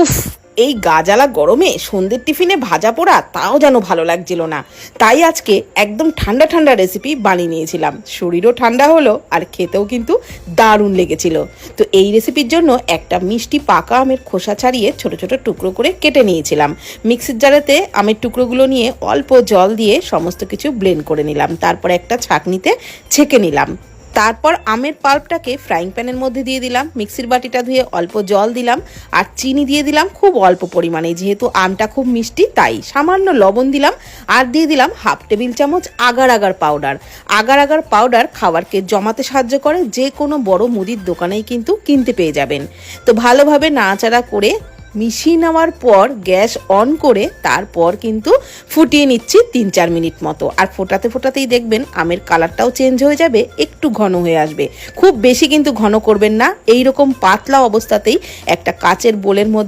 উফ, এই গাজালা গরমে সন্ধ্যের টিফিনে ভাজা পোড়া তাও যেন ভালো লাগছিল না। তাই আজকে একদম ঠান্ডা ঠান্ডা রেসিপি বানিয়ে নিয়েছিলাম। শরীরও ঠান্ডা হলো আর খেতেও কিন্তু দারুণ লেগেছিল। তো এই রেসিপির জন্য একটা মিষ্টি পাকা আমের খোসা ছাড়িয়ে ছোট ছোট টুকরো করে কেটে নিয়েছিলাম। মিক্সির জারেতে আমের টুকরোগুলো নিয়ে অল্প জল দিয়ে সমস্ত কিছু ব্লেন্ড করে নিলাম। তারপর একটা ছাঁকনিতে ছেঁকে নিলাম। তারপর আমের পাল্পটাকে ফ্রাইং প্যানের মধ্যে দিয়ে দিলাম, মিক্সির বাটিটা ধুয়ে অল্প জল দিলাম, আর চিনি দিয়ে দিলাম খুব অল্প পরিমাণে, যেহেতু আমটা খুব মিষ্টি, তাই সামান্য লবণ দিলাম, আর দিয়ে দিলাম হাফ টেবিল চামচ agar agar powder agar agar powder খাবারকে জমাতে সাহায্য করে, যে কোনো বড় মুদির দোকানেই কিন্তু কিনতে পেয়ে যাবেন। তো ভালোভাবে নাড়াচাড়া করে মিশিয়ে নেওয়ার পর গ্যাস অন করে তারপর কিন্তু ফুটিয়ে নিচ্ছি তিন চার মিনিট মতো। আর ফোটাতে ফোটাতেই দেখবেন আমের কালারটাও চেঞ্জ হয়ে যাবে, একটু ঘন হয়ে আসবে। খুব বেশি কিন্তু ঘন করবেন না এই রকম পাতলা অবস্থাতেই একটা কাচের বোলের মধ্যে